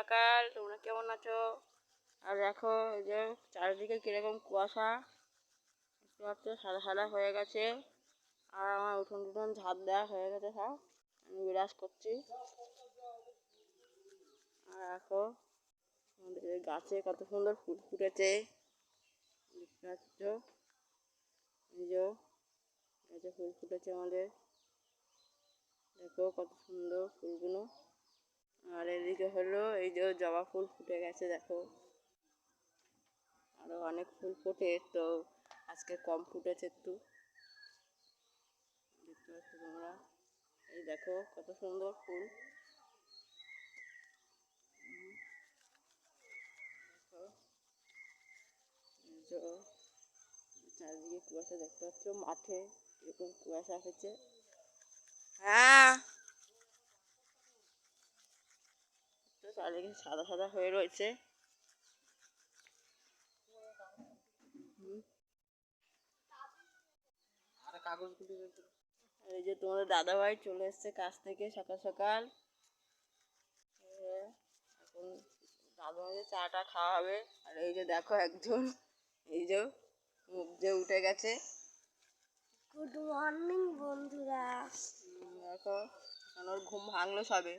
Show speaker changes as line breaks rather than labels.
সকাল, তোমরা কেমন আছো? আর দেখো, এই যে চারিদিকে কীরকম কুয়াশা, দেখতে পাচ্ছ, সাদা সাদা হয়ে গেছে। আর আমার উঠোন টুঠোন ঝাঁপ দেওয়া হয়ে গেছে, সব। আমি বিরাজ করছি। আর দেখো, আমাদের গাছে কত সুন্দর ফুল ফুটেছে। দেখতে পাচ্ছ? এই যে গাছে ফুল ফুটেছে আমাদের। দেখো কত সুন্দর ফুলগুলো। আর এদিকে হলো এই যে জবা ফুল ফুটে গেছে, দেখো। আরও অনেক ফুল ফোটে, তো আজকে কম ফুটেছে একটু। দেখতে পাচ্ছ তোমরা? এই দেখো কত সুন্দর ফুল। চারিদিকে কুয়াশা দেখতে পাচ্ছ, মাঠে এরকম কুয়াশা হয়েছে। হ্যাঁ। চারিদিকে সাদা সাদা হয়ে রয়েছে।
আর
এই যে তোমাদের দাদাভাই চলে এসছে কাজ থেকে সকাল সকাল। এখন দাদু যে চাটা খাওয়া হবে। আর এই যে দেখো একজন এই যে মুখ যে উঠে গেছে।
গুড মর্নিং বন্ধুরা।
দেখো এখন ওর ঘুম ভাঙলো সবে।